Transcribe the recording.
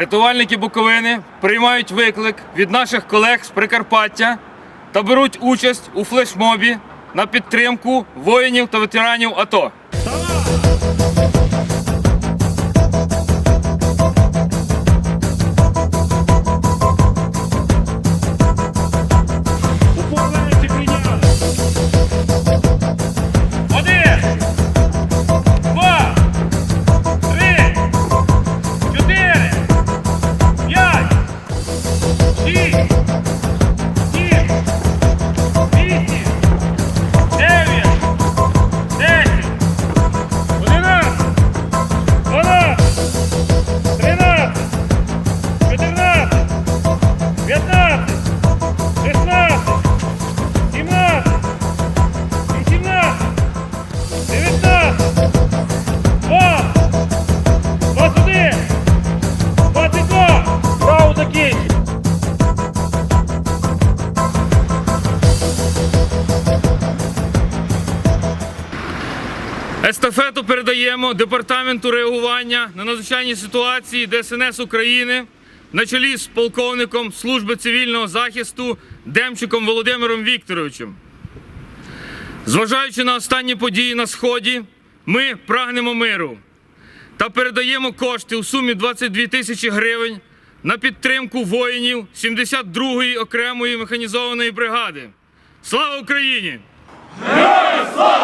Рятувальники Буковини приймають виклик від наших колег з Прикарпаття та беруть участь у флешмобі на підтримку воїнів та ветеранів АТО. Естафету передаємо департаменту реагування на надзвичайні ситуації ДСНС України на чолі з полковником служби цивільного захисту Демчиком Володимиром Вікторовичем. Зважаючи на останні події на сході, ми прагнемо миру та передаємо кошти у сумі 22 тисячі гривень на підтримку воїнів 72-ї окремої механізованої бригади. Слава Україні! Слава!